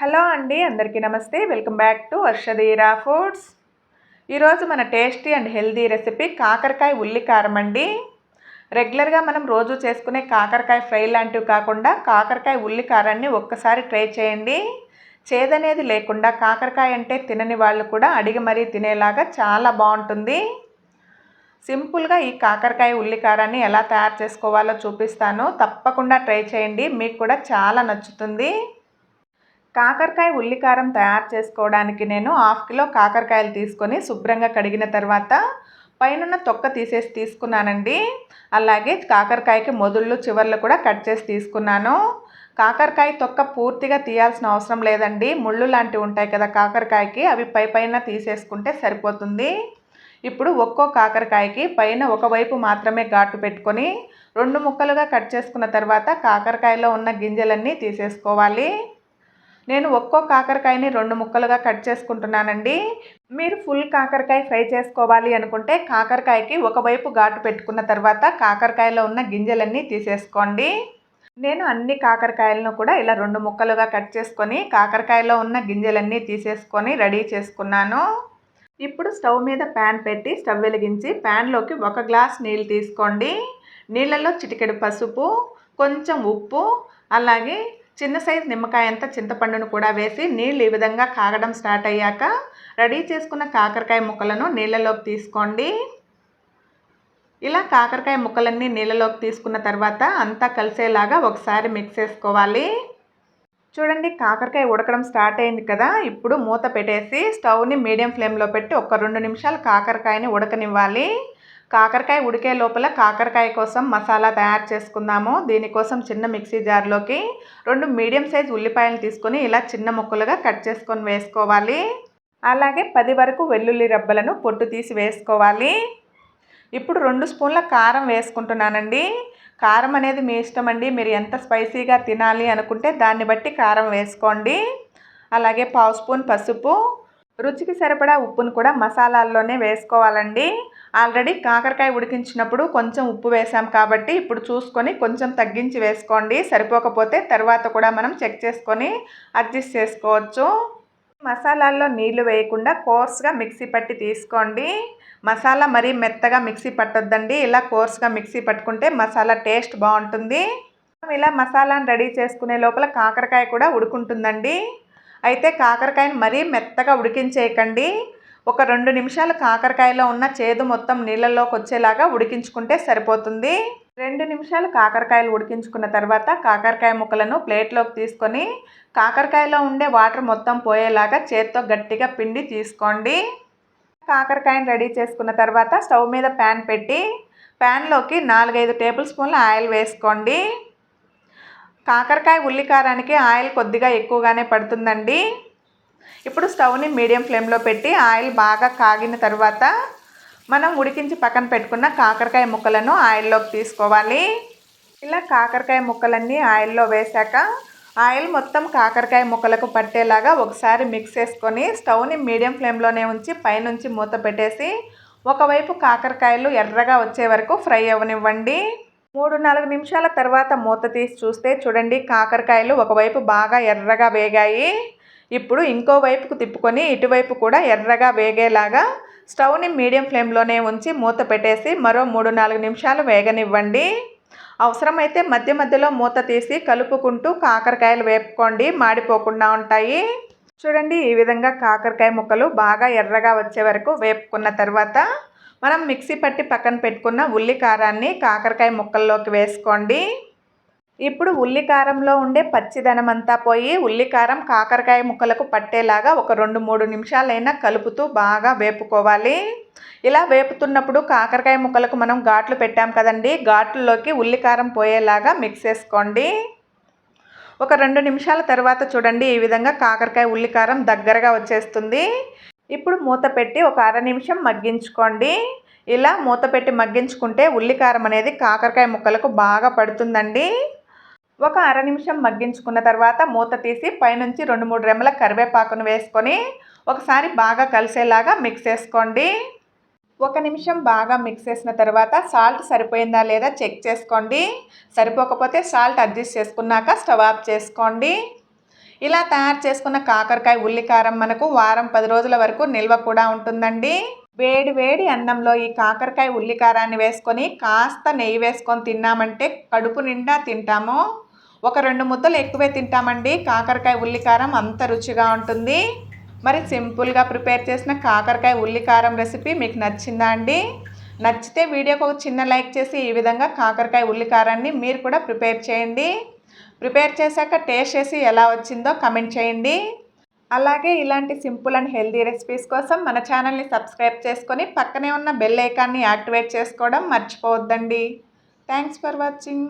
Hello అండి అందరికీ నమస్తే. Welcome back to Varshadheera foods. ఈరోజు మన టేస్టీ అండ్ హెల్దీ రెసిపీ కాకరకాయ ఉల్లి కారం అండి. రెగ్యులర్గా మనం రోజు చేసుకునే కాకరకాయ ఫ్రై లాంటివి కాకుండా కాకరకాయ ఉల్లి కారాన్ని ఒక్కసారి ట్రై చేయండి. చేదనేది లేకుండా కాకరకాయ అంటే తినని వాళ్ళు కూడా అడిగి మరీ తినేలాగా చాలా బాగుంటుంది. సింపుల్గా ఈ కాకరకాయ ఉల్లి కారాన్ని ఎలా తయారు చేసుకోవాలో చూపిస్తాను. తప్పకుండా ట్రై చేయండి మీకు కూడా చాలా నచ్చుతుంది. కాకరకాయ ఉల్లికారం తయారు చేసుకోవడానికి నేను హాఫ్ కిలో కాకరకాయలు తీసుకొని శుభ్రంగా కడిగిన తర్వాత పైన తొక్క తీసేసి తీసుకున్నానండి. అలాగే కాకరకాయకి మొదళ్ళు చివర్లు కూడా కట్ చేసి తీసుకున్నాను. కాకరకాయ తొక్క పూర్తిగా తీయాల్సిన అవసరం లేదండి. ముళ్ళు లాంటివి ఉంటాయి కదా కాకరకాయకి అవి పై పైన తీసేసుకుంటే సరిపోతుంది. ఇప్పుడు ఒక్కో కాకరకాయకి పైన ఒకవైపు మాత్రమే ఘాటు పెట్టుకొని రెండు ముక్కలుగా కట్ చేసుకున్న తర్వాత కాకరకాయలో ఉన్న గింజలన్నీ తీసేసుకోవాలి. నేను ఒక్కో కాకరకాయని రెండు ముక్కలుగా కట్ చేసుకుంటున్నానండి. మీరు ఫుల్ కాకరకాయ ఫ్రై చేసుకోవాలి అనుకుంటే కాకరకాయకి ఒకవైపు ఘాటు పెట్టుకున్న తర్వాత కాకరకాయలో ఉన్న గింజలన్నీ తీసేసుకోండి. నేను అన్ని కాకరకాయలను కూడా ఇలా రెండు ముక్కలుగా కట్ చేసుకొని కాకరకాయలో ఉన్న గింజలన్నీ తీసేసుకొని రెడీ చేసుకున్నాను. ఇప్పుడు స్టవ్ మీద ప్యాన్ పెట్టి స్టవ్ వెలిగించి ప్యాన్లోకి ఒక గ్లాస్ నీళ్ళు తీసుకోండి. నీళ్ళల్లో చిటికెడు పసుపు కొంచెం ఉప్పు అలాగే చిన్న సైజు నిమ్మకాయ అంత చింతపండును కూడా వేసి నీళ్ళు ఈ విధంగా కాగడం స్టార్ట్ అయ్యాక రెడీ చేసుకున్న కాకరకాయ ముక్కలను నీళ్ళలోకి తీసుకోండి. ఇలా కాకరకాయ ముక్కలన్నీ నీళ్ళలోకి తీసుకున్న తర్వాత అంతా కలిసేలాగా ఒకసారి మిక్స్ చేసుకోవాలి. చూడండి కాకరకాయ ఉడకడం స్టార్ట్ అయింది కదా ఇప్పుడు మూత పెట్టేసి స్టవ్ని మీడియం ఫ్లేమ్లో పెట్టి ఒక రెండు నిమిషాలు కాకరకాయని ఉడకనివ్వాలి. కాకరకాయ ఉడికే లోపల కాకరకాయ కోసం మసాలా తయారు చేసుకుందాము. దీనికోసం చిన్న మిక్సీ జార్లోకి రెండు మీడియం సైజ్ ఉల్లిపాయలు తీసుకొని ఇలా చిన్న ముక్కలుగా కట్ చేసుకొని వేసుకోవాలి. అలాగే పది వరకు వెల్లుల్లి రబ్బలను పొట్టు తీసి వేసుకోవాలి. ఇప్పుడు రెండు స్పూన్ల కారం వేసుకుంటున్నానండి. కారం అనేది మీ ఇష్టం అండి. మీరు ఎంత స్పైసీగా తినాలి అనుకుంటే దాన్ని బట్టి కారం వేసుకోండి. అలాగే పావు స్పూన్ పసుపు రుచికి సరిపడా ఉప్పును కూడా మసాలాల్లోనే వేసుకోవాలండి. ఆల్రెడీ కాకరకాయ ఉడికించినప్పుడు కొంచెం ఉప్పు వేసాం కాబట్టి ఇప్పుడు చూసుకొని కొంచెం తగ్గించి వేసుకోండి. సరిపోకపోతే తర్వాత కూడా మనం చెక్ చేసుకొని అడ్జస్ట్ చేసుకోవచ్చు. మసాలాల్లో నీళ్ళు వేయకుండా కోర్స్గా మిక్సీ పట్టి తీసుకోండి. మసాలా మరీ మెత్తగా మిక్సీ పట్టొద్దండి. ఇలా కోర్స్గా మిక్సీ పట్టుకుంటే మసాలా టేస్ట్ బాగుంటుంది. ఇలా మసాలాను రెడీ చేసుకునే లోపల కాకరకాయ కూడా ఉడుకుంటుందండి. అయితే కాకరకాయని మరీ మెత్తగా ఉడికించేయకండి. ఒక రెండు నిమిషాలు కాకరకాయలో ఉన్న చేదు మొత్తం నీళ్ళలోకి వచ్చేలాగా ఉడికించుకుంటే సరిపోతుంది. రెండు నిమిషాలు కాకరకాయలు ఉడికించుకున్న తర్వాత కాకరకాయ ముక్కలను ప్లేట్లోకి తీసుకొని కాకరకాయలో ఉండే వాటర్ మొత్తం పోయేలాగా చేత్తో గట్టిగా పిండి తీసుకోండి. కాకరకాయని రెడీ చేసుకున్న తర్వాత స్టవ్ మీద ప్యాన్ పెట్టి ప్యాన్లోకి నాలుగైదు టేబుల్ స్పూన్ల ఆయిల్ వేసుకోండి. కాకరకాయ ఉల్లికారానికి ఆయిల్ కొద్దిగా ఎక్కువగానే పడుతుందండి. ఇప్పుడు స్టవ్ని మీడియం ఫ్లేమ్లో పెట్టి ఆయిల్ బాగా కాగిన తర్వాత మనం ఉడికించి పక్కన పెట్టుకున్న కాకరకాయ ముక్కలను ఆయిల్లోకి తీసుకోవాలి. ఇలా కాకరకాయ ముక్కలన్నీ ఆయిల్లో వేశాక ఆయిల్ మొత్తం కాకరకాయ ముక్కలకు పట్టేలాగా ఒకసారి మిక్స్ చేసుకొని స్టవ్ని మీడియం ఫ్లేమ్లోనే ఉంచి పైనుంచి మూత పెట్టేసి ఒకవైపు కాకరకాయలు ఎర్రగా వచ్చే వరకు ఫ్రై అవ్వనివ్వండి. మూడు నాలుగు నిమిషాల తర్వాత మూత తీసి చూస్తే చూడండి కాకరకాయలు ఒకవైపు బాగా ఎర్రగా వేగాయి. ఇప్పుడు ఇంకో వైపుకు తిప్పుకొని ఇటువైపు కూడా ఎర్రగా వేగేలాగా స్టవ్ని మీడియం ఫ్లేమ్లోనే ఉంచి మూత పెట్టేసి మరో మూడు నాలుగు నిమిషాలు వేగనివ్వండి. అవసరమైతే మధ్య మధ్యలో మూత తీసి కలుపుకుంటూ కాకరకాయలు వేపుకోండి. మాడిపోకుండా ఉంటాయి. చూడండి ఈ విధంగా కాకరకాయ ముక్కలు బాగా ఎర్రగా వచ్చే వరకు వేపుకున్న తర్వాత మనం మిక్సీ పట్టి పక్కన పెట్టుకున్న ఉల్లి కారాన్ని కాకరకాయ ముక్కల్లోకి వేసుకోండి. ఇప్పుడు ఉల్లికారంలో ఉండే పచ్చిదనం అంతా పోయి ఉల్లికారం కాకరకాయ ముక్కలకు పట్టేలాగా ఒక రెండు మూడు నిమిషాలైనా కలుపుతూ బాగా వేపుకోవాలి. ఇలా వేపుతున్నప్పుడు కాకరకాయ ముక్కలకు మనం ఘాట్లు పెట్టాం కదండి ఘాట్లలోకి ఉల్లికారం పోయేలాగా మిక్స్ చేసుకోండి. ఒక రెండు నిమిషాల తర్వాత చూడండి ఈ విధంగా కాకరకాయ ఉల్లికారం దగ్గరగా వచ్చేస్తుంది. ఇప్పుడు మూత పెట్టి ఒక అర నిమిషం మగ్గించుకోండి. ఇలా మూత పెట్టి మగ్గించుకుంటే ఉల్లికారం అనేది కాకరకాయ ముక్కలకు బాగా పడుతుందండి. ఒక అర నిమిషం మగ్గించుకున్న తర్వాత మూత తీసి పైనుంచి రెండు మూడు రెమ్మల కరివేపాకును వేసుకొని ఒకసారి బాగా కలిసేలాగా మిక్స్ చేసుకోండి. ఒక నిమిషం బాగా మిక్స్ చేసిన తర్వాత సాల్ట్ సరిపోయిందా లేదా చెక్ చేసుకోండి. సరిపోకపోతే సాల్ట్ అడ్జస్ట్ చేసుకున్నాక స్టవ్ ఆఫ్ చేసుకోండి. ఇలా తయారు చేసుకున్న కాకరకాయ ఉల్లికారం మనకు వారం పది రోజుల వరకు నిల్వ కూడా ఉంటుందండి. వేడి వేడి అన్నంలో ఈ కాకరకాయ ఉల్లికారాన్ని వేసుకొని కాస్త నెయ్యి వేసుకొని తిన్నామంటే కడుపు నిండా తింటాము. ఒక రెండు ముద్దలు ఎక్కువే తింటామండి. కాకరకాయ ఉల్లికారం అంత రుచిగా ఉంటుంది. మరి సింపుల్గా ప్రిపేర్ చేసిన కాకరకాయ ఉల్లికారం రెసిపీ మీకు నచ్చిందా అండి? నచ్చితే వీడియోకి ఒక చిన్న లైక్ చేసి ఈ విధంగా కాకరకాయ ఉల్లికారాన్ని మీరు కూడా ప్రిపేర్ చేయండి. ప్రిపేర్ చేశాక టేస్ట్ చేసి ఎలా వచ్చిందో కమెంట్ చేయండి. అలాగే ఇలాంటి సింపుల్ అండ్ హెల్దీ రెసిపీస్ కోసం మన ఛానల్ని సబ్స్క్రైబ్ చేసుకొని పక్కనే ఉన్న బెల్ ఐకాన్ని యాక్టివేట్ చేసుకోవడం మర్చిపోవద్దండి. Thanks for watching.